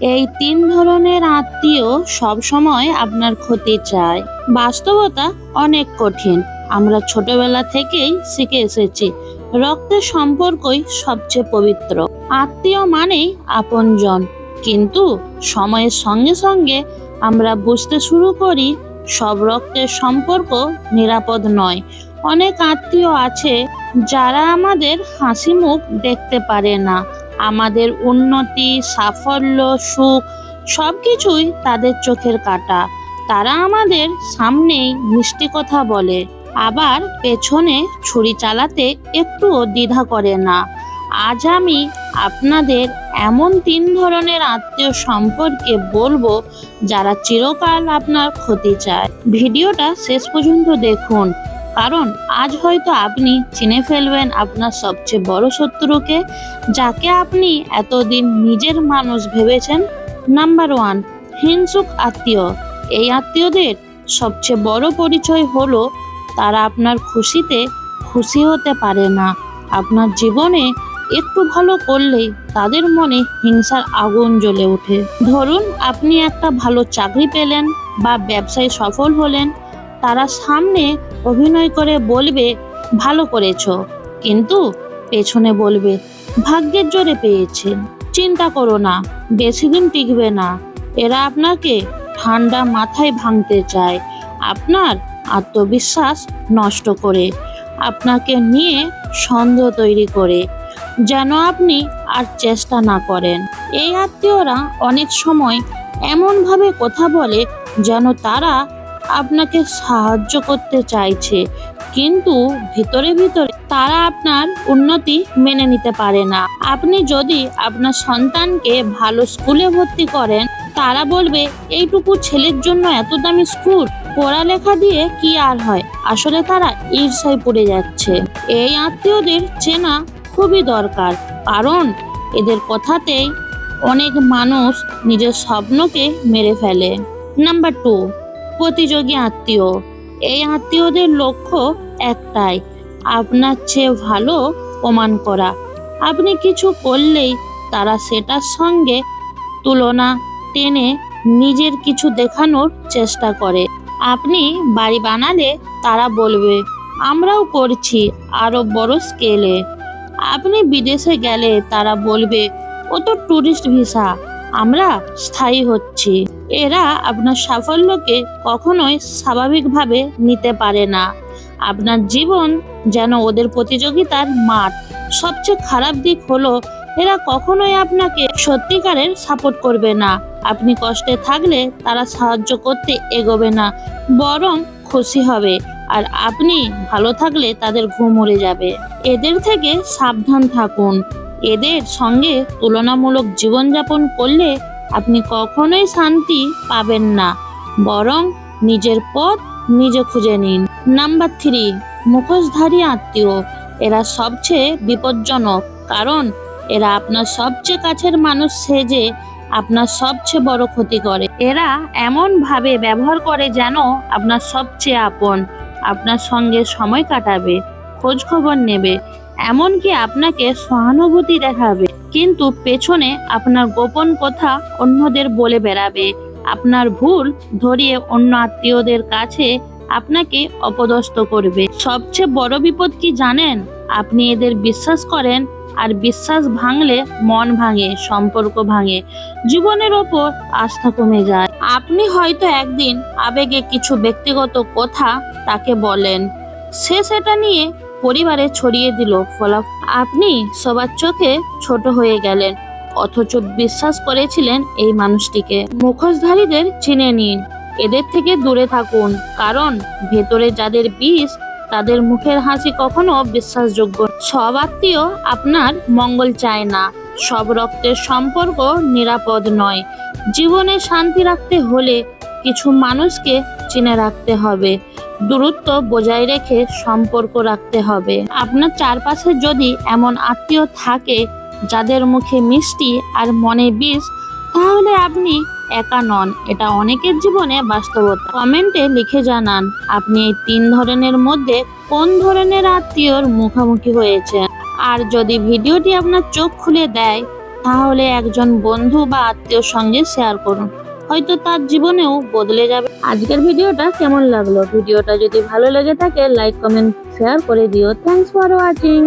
এই তিন ধরনের আত্মীয় সবসময় আপনার ক্ষতি চায়। বাস্তবতা অনেক কঠিন। আমরা ছোটবেলা থেকেই শিখে এসেছি রক্তের সম্পর্কই সবচেয়ে পবিত্র। আত্মীয় মানেই আপনজন। কিন্তু সময়ের সঙ্গে সঙ্গে আমরা বুঝতে শুরু করি, সব রক্তের সম্পর্ক নিরাপদ নয়। অনেক আত্মীয় আছে যারা আমাদের হাসি মুখ দেখতে পারে না। আমাদের উন্নতি, সাফল্য, সুখ, সবকিছুই তাদের চোখের কাটা। তারা আমাদের সামনেই মিষ্টি কথা বলে, আবার পেছনে ছুরি চালাতে একটুও দ্বিধা করে না। আজ আমি আপনাদের এমন তিন ধরনের আত্মীয় সম্পর্কে বলব যারা চিরকাল আপনার ক্ষতি চায়। ভিডিওটা শেষ পর্যন্ত দেখুন। কারণ আজ হয়তো আপনি চিনে ফেলবেন আপনার সবচেয়ে বড় শত্রুকে, যাকে আপনি এতদিন নিজের মানুষ ভেবেছেন নাম্বার ওয়ান হিংসুক আত্মীয়। এই আত্মীয়দের সবচেয়ে বড় পরিচয় হলো তারা আপনার খুশিতে খুশি হতে পারে না। আপনার জীবনে একটু ভালো করলেই তাদের মনে হিংসার আগুন জ্বলে ওঠে। ধরুন আপনি একটা ভালো চাকরি পেলেন বা ব্যবসায় সফল হলেন তারা সামনে অভিনয় করে বলবে, ভালো করেছ। কিন্তু পেছনে বলবে, ভাগ্যের জোরে পেয়েছেন চিন্তা করো না বেশি দিন টিকবে না। এরা আপনাকে ঠান্ডা মাথায় ভাঙতে চায়। আপনার আত্মবিশ্বাস নষ্ট করে, আপনাকে নিয়ে সন্দেহ তৈরি করে, যেন আপনি আর চেষ্টা না করেন। এই আত্মীয়রা অনেক সময় এমনভাবে কথা বলে, যেন তারা আপনাকে সাহায্য করতে চাইছে, কিন্তু ভিতরে ভিতরে তারা আপনার উন্নতি মেনে নিতে পারে না। আপনি যদি আপনার সন্তানকে ভালো স্কুলে ভর্তি করেন, তারা বলবে, এইটুকু ছেলের জন্য এত দামি স্কুল, পড়ালেখা দিয়ে কি আর হয়? আসলে তারা ঈর্ষায় পড়ে যাচ্ছে। এই আত্মীয়দের চেনা খুবই দরকার, কারণ এদের কথাতেই অনেক মানুষ নিজের স্বপ্নকে মেরে ফেলে। নাম্বার টু প্রতিযোগী আত্মীয়। এই আত্মীয়দের লক্ষ্য একটাই, আপনার চেয়ে ভালো প্রমাণ করা। আপনি কিছু করলেই তারা সেটার সঙ্গে তুলনা টেনে নিজের কিছু দেখানোর চেষ্টা করে। আপনি বাড়ি বানালে তারা বলবে, আমরাও করছি আরও বড় স্কেলে আপনি বিদেশে গেলে তারা বলবে, ও তো ট্যুরিস্ট ভিসা আমরা স্থায়ী হচ্ছি। এরা আপনার সাফল্যকে কখনোই স্বাভাবিকভাবে নিতে পারে না। আপনার জীবন যেন ওদের প্রতিযোগিতার মাঠ। সবচেয়ে খারাপ দিক হলো, এরা কখনোই আপনাকে সত্যিকারের সাপোর্ট করবে না। আপনি কষ্টে থাকলে তারা সাহায্য করতে এগোবে না, বরং খুশি হবে। আর আপনি ভালো থাকলে তাদের ঘুম উড়ে যাবে। এদের থেকে সাবধান থাকুন। এদের সঙ্গে তুলনামূলক জীবনযাপন করলে আপনি কখনোই শান্তি পাবেন না। বরং নিজের পথ নিজে খুঁজে নিন। নাম্বার থ্রি, মুখোশধারী আত্মীয়। এরা সবচেয়ে বিপজ্জনক, কারণ এরা আপনার সবচেয়ে কাছের মানুষ সেজে আপনার সবচেয়ে বড় ক্ষতি করে। এরা এমন ভাবে ব্যবহার করে যেন আপনার সবচেয়ে আপন, আপনার সঙ্গে সময় কাটাবে খোঁজ খবর নেবে। এমনকি আপনাকে সহানুভূতি দেখাবে। কিন্তু পেছনে আপনার গোপন কথা অন্যদের বলে বেড়াবে। আপনার ভুল ধরিয়ে অন্য আত্মীয়দের কাছে আপনাকে অপদস্থ করবে। সবচেয়ে বড় বিপদ কি জানেন? আপনি এদের বিশ্বাস করেন আর বিশ্বাস ভাঙলে মন ভাঙে, সম্পর্ক ভাঙে, জীবনের ওপর আস্থা কমে যায়। আপনি হয়তো একদিন আবেগে কিছু ব্যক্তিগত কথা তাকে বলেন। সে সেটা নিয়ে পরিবারে ছড়িয়ে দিল ফলা আপনি সবার চোখে ছোট হয়ে গেলেন, অথচ বিশ্বাস করেছিলেন এই মানুষটিকে। মুখোশধারীদের চিনে নিন, এদের থেকে দূরে থাকুন, কারণ ভেতরে যাদের বিষ, তাদের মুখের হাসি কখনো বিশ্বাসযোগ্য সব আত্মীয় আপনার মঙ্গল চায় না, সব রক্তের সম্পর্ক নিরাপদ নয়। জীবনে শান্তি রাখতে হলে কিছু মানুষকে চিনে রাখতে হবে। দূরত্ব বজায় রেখে সম্পর্ক রাখতে হবে। আপনার চারপাশে যদি এমন আত্মীয় থাকে, যাদের মুখে মিষ্টি আর মনে বিষ তাহলে আপনি একা নন। এটা অনেকের জীবনে বাস্তবতা। কমেন্টে লিখে জানান, আপনি এই তিন ধরনের মধ্যে কোন ধরনের আত্মীয়র মুখোমুখি হয়েছেন? আর যদি ভিডিওটি আপনার চোখ খুলে দেয়, তাহলে একজন বন্ধু বা আত্মীয়র সঙ্গে শেয়ার করুন। হয়তো তার জীবনেও বদলে যাবে। আজকের ভিডিওটা কেমন লাগল? ভিডিওটা যদি ভালো লেগে থাকে লাইক কমেন্ট শেয়ার করে দিও। Thanks for watching